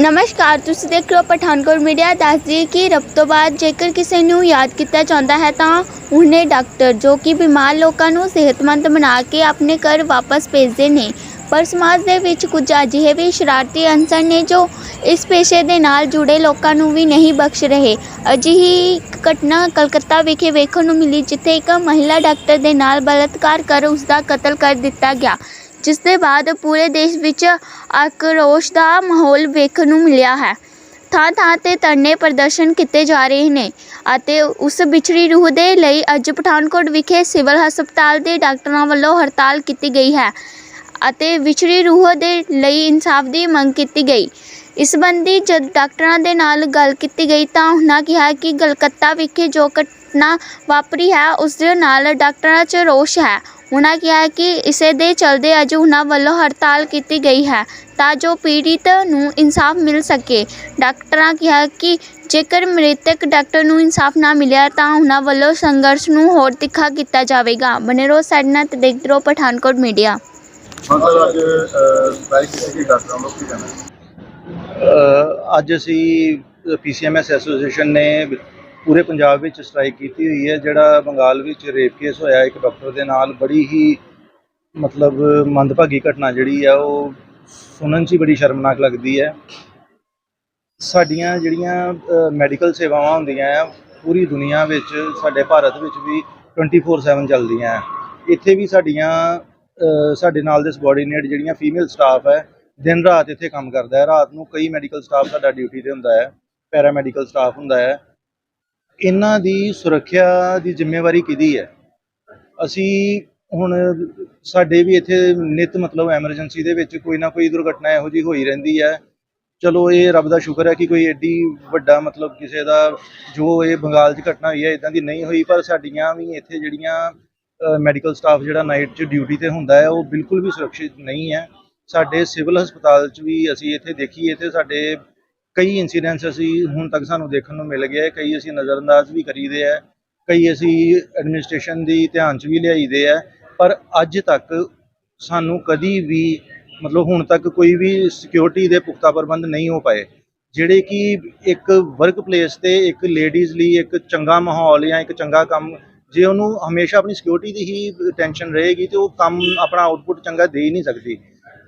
ਨਮਸਕਾਰ, ਤੁਸੀਂ ਦੇਖ ਰਹੇ ਹੋ ਪਠਾਨਕੋਟ ਮੀਡੀਆ। ਦੱਸਦੀ ਕਿ ਰਬ ਤੋਂ ਬਾਅਦ ਜੇਕਰ ਕਿਸੇ ਨੂੰ ਯਾਦ ਕੀਤਾ ਜਾਂਦਾ ਹੈ, ਤਾਂ ਉਹਨੇ ਡਾਕਟਰ ਜੋ ਕਿ ਬਿਮਾਰ ਲੋਕਾਂ ਨੂੰ ਸਿਹਤਮੰਦ ਬਣਾ ਕੇ ਆਪਣੇ ਘਰ ਵਾਪਸ ਭੇਜਦੇ ਨੇ। ਪਰ ਸਮਾਜ ਦੇ ਵਿੱਚ ਕੁਝ ਅਜਿਹੇ ਵੀ ਸ਼ਰਾਰਤੀ ਅਨਸਰ ਨੇ ਜੋ ਇਸ ਪੇਸ਼ੇ ਦੇ ਨਾਲ ਜੁੜੇ ਲੋਕਾਂ ਨੂੰ ਵੀ ਨਹੀਂ ਬਖਸ਼ ਰਹੇ। ਅਜਿਹੀ ਘਟਨਾ ਕਲਕੱਤਾ ਵਿਖੇ ਵੇਖਣ ਨੂੰ ਮਿਲੀ, ਜਿੱਥੇ ਇੱਕ ਮਹਿਲਾ ਡਾਕਟਰ ਦੇ ਨਾਲ ਬਲਾਤਕਾਰ ਕਰ ਉਸ ਦਾ ਕਤਲ ਕਰ ਦਿੱਤਾ ਗਿਆ। ਜਿਸ ਦੇ ਬਾਅਦ ਪੂਰੇ ਦੇਸ਼ ਵਿੱਚ ਆਕਰੋਸ਼ ਦਾ ਮਾਹੌਲ ਵੇਖਣ ਨੂੰ ਮਿਲਿਆ ਹੈ। ਥਾਂ ਥਾਂ ਤੇ ਧਰਨੇ ਪ੍ਰਦਰਸ਼ਨ ਕੀਤੇ ਜਾ ਰਹੇ ਨੇ ਅਤੇ ਉਸ ਵਿਛੜੀ ਰੂਹ ਦੇ ਲਈ ਅੱਜ ਪਠਾਨਕੋਟ ਵਿਖੇ ਸਿਵਲ ਹਸਪਤਾਲ ਦੇ ਡਾਕਟਰਾਂ ਵੱਲੋਂ ਹੜਤਾਲ ਕੀਤੀ ਗਈ ਹੈ ਅਤੇ ਵਿਛੜੀ ਰੂਹ ਦੇ ਲਈ ਇਨਸਾਫ ਦੀ ਮੰਗ ਕੀਤੀ ਗਈ। ਇਸ ਸੰਬੰਧੀ ਜਦ ਡਾਕਟਰਾਂ ਦੇ ਨਾਲ ਗੱਲ ਕੀਤੀ ਗਈ ਤਾਂ ਉਹਨਾਂ ਕਿਹਾ ਕਿ ਕਲਕੱਤਾ ਵਿਖੇ ਜੋ ਘਟਨਾ ਵਾਪਰੀ ਹੈ, ਉਸ ਦੇ ਨਾਲ ਡਾਕਟਰਾਂ 'ਚ ਰੋਸ਼ ਹੈ। ਉਹਨਾਂ ਕਿਹਾ ਕਿ ਇਸੇ ਦੇ ਚਲਦੇ ਅੱਜ ਉਹਨਾਂ ਵੱਲੋਂ ਹੜਤਾਲ ਕੀਤੀ ਗਈ ਹੈ ਤਾਂ ਜੋ ਪੀੜਿਤ ਨੂੰ ਇਨਸਾਫ ਮਿਲ ਸਕੇ। ਡਾਕਟਰਾਂ ਕਿਹਾ ਕਿ ਜੇਕਰ ਮ੍ਰਿਤਕ ਡਾਕਟਰ ਨੂੰ ਇਨਸਾਫ ਨਾ ਮਿਲਿਆ ਤਾਂ ਉਹਨਾਂ ਵੱਲੋਂ ਸੰਘਰਸ਼ ਨੂੰ ਹੋਰ ਤਿੱਖਾ ਕੀਤਾ ਜਾਵੇਗਾ। ਬਨੇ ਰਹੋ ਸਾਡੇ ਨਾਲ ਤੇ ਦੇਖਦੇ ਰਹੋ ਪਠਾਨਕੋਟ ਮੀਡੀਆ। ਮਤਲਬ ਅੱਜ ਸਟ੍ਰਾਈਕ ਕੀਤੀ ਗਈ ਡਾਕਟਰਾਂ ਨੂੰ ਕੀ ਕਹਿਣਾ? ਹੈ? ਅ, ਅੱਜ ਅਸੀਂ ਪੀਸੀਐਮਐਸ ਐਸੋਸੀਏਸ਼ਨ ਨੇ ਪੂਰੇ ਪੰਜਾਬ ਵਿੱਚ ਸਟ੍ਰਾਈਕ ਕੀਤੀ ਹੋਈ ਹੈ, ਜਿਹੜਾ ਬੰਗਾਲ ਵਿੱਚ ਰੇਪ ਕੇਸ ਹੋਇਆ, ਇੱਕ ਡਾਕਟਰ ਦੇ ਨਾਲ ਬੜੀ ਹੀ ਮਤਲਬ ਮੰਦਭਾਗੀ ਘਟਨਾ ਜਿਹੜੀ ਆ ਉਹ ਸੁਣਨ 'ਚ ਹੀ ਬੜੀ ਸ਼ਰਮਨਾਕ ਲੱਗਦੀ ਹੈ। ਸਾਡੀਆਂ ਜਿਹੜੀਆਂ ਮੈਡੀਕਲ ਸੇਵਾਵਾਂ ਹੁੰਦੀਆਂ ਆ, ਪੂਰੀ ਦੁਨੀਆ ਵਿੱਚ, ਸਾਡੇ ਭਾਰਤ ਵਿੱਚ ਵੀ 24/7 ਚੱਲਦੀਆਂ ਆ। ਇੱਥੇ ਵੀ ਸਾਡੀਆਂ ਸਾਡੇ ਨਾਲ ਦੇ ਸਬੋਰਡੀਨੇਟ ਜਿਹੜੀਆਂ ਫੀਮੇਲ ਸਟਾਫ ਹੈ, ਦਿਨ ਰਾਤ ਇੱਥੇ ਕੰਮ ਕਰਦਾ ਹੈ। ਰਾਤ ਨੂੰ ਕਈ ਮੈਡੀਕਲ ਸਟਾਫ ਸਾਡਾ ਡਿਊਟੀ ਤੇ ਹੁੰਦਾ ਹੈ ਪੈਰਾ ਮੈਡੀਕਲ ਸਟਾਫ ਹੁੰਦਾ ਹੈ। ਇਹਨਾਂ ਦੀ ਸੁਰੱਖਿਆ ਦੀ ਜ਼ਿੰਮੇਵਾਰੀ ਕਿਹਦੀ ਹੈ? ਅਸੀਂ ਹੁਣ ਸਾਡੇ ਵੀ ਇੱਥੇ ਨਿਤ ਮਤਲਬ ਐਮਰਜੈਂਸੀ ਦੇ ਵਿੱਚ ਕੋਈ ਨਾ ਕੋਈ ਦੁਰਘਟਨਾ ਇਹੋ ਜਿਹੀ ਹੋਈ ਰਹਿੰਦੀ ਹੈ। ਚਲੋ ਇਹ ਰੱਬ ਦਾ ਸ਼ੁਕਰ ਹੈ ਕਿ ਕੋਈ ਐਡੀ ਵੱਡਾ ਮਤਲਬ ਕਿਸੇ ਦਾ ਜੋ ਇਹ ਬੰਗਾਲ 'ਚ ਘਟਨਾ ਹੋਈ ਹੈ ਇਦਾਂ ਦੀ ਨਹੀਂ ਹੋਈ, ਪਰ ਸਾਡੀਆਂ ਵੀ ਇੱਥੇ ਜਿਹੜੀਆਂ ਮੈਡੀਕਲ ਸਟਾਫ ਜਿਹੜਾ ਨਾਈਟ 'ਚ ਡਿਊਟੀ ਤੇ ਹੁੰਦਾ ਹੈ, ਉਹ ਬਿਲਕੁਲ ਵੀ ਸੁਰੱਖਿਅਤ ਨਹੀਂ ਹੈ। ਸਾਡੇ ਸਿਵਲ ਹਸਪਤਾਲ 'ਚ ਵੀ ਅਸੀਂ ਇੱਥੇ ਦੇਖੀਏ ਤੇ ਸਾਡੇ ਕਈ ਇਨਸੀਡੈਂਟਸ ਅਸੀਂ ਹੁਣ ਤੱਕ ਸਾਨੂੰ ਦੇਖਣ ਨੂੰ ਮਿਲ ਗਏ ਕਈ ਅਸੀਂ ਨਜ਼ਰਅੰਦਾਜ਼ ਵੀ ਕਰੀਦੇ ਹੈ, ਕਈ ਅਸੀਂ ਐਡਮਿਨਿਸਟ੍ਰੇਸ਼ਨ ਦੀ ਧਿਆਨ 'ਚ ਵੀ ਲਿਆਈਦੇ ਹੈ, ਪਰ ਅੱਜ ਤੱਕ ਸਾਨੂੰ ਕਦੀ ਵੀ ਮਤਲਬ ਹੁਣ ਤੱਕ ਕੋਈ ਵੀ ਸਿਕਿਉਰਿਟੀ ਦੇ ਪੁਖਤਾ ਪ੍ਰਬੰਧ ਨਹੀਂ ਹੋ ਪਾਏ, ਜਿਹੜੇ ਕਿ ਇੱਕ ਵਰਕ ਪਲੇਸ ਤੇ ਇੱਕ ਲੇਡੀਜ਼ ਲਈ ਇੱਕ ਚੰਗਾ ਮਾਹੌਲ ਜਾਂ ਇੱਕ ਚੰਗਾ ਕੰਮ, ਜੇ ਉਹਨੂੰ ਹਮੇਸ਼ਾ ਆਪਣੀ ਸਿਕਿਉਰਿਟੀ ਦੀ ਹੀ ਟੈਨਸ਼ਨ ਰਹੇਗੀ ਤੇ ਉਹ ਕੰਮ ਆਪਣਾ ਆਊਟਪੁੱਟ ਚੰਗਾ ਦੇ ਹੀ ਨਹੀਂ ਸਕਦੀ,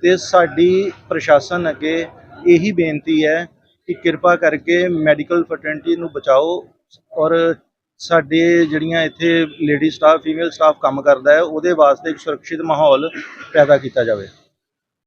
ਤੇ ਸਾਡੀ ਪ੍ਰਸ਼ਾਸਨ ਅੱਗੇ ਇਹੀ ਬੇਨਤੀ ਹੈ ਕਿ ਕਿਰਪਾ ਕਰਕੇ ਮੈਡੀਕਲ ਫਰਟਰਨਿਟੀ ਨੂੰ ਬਚਾਓ ਔਰ ਸਾਡੇ ਜਿਹੜੀਆਂ ਇੱਥੇ ਲੇਡੀ ਸਟਾਫ, ਫੀਮੇਲ ਸਟਾਫ ਕੰਮ ਕਰਦਾ ਹੈ, ਉਹਦੇ ਵਾਸਤੇ ਇੱਕ ਸੁਰੱਖਿਅਤ ਮਾਹੌਲ ਪੈਦਾ ਕੀਤਾ ਜਾਵੇ।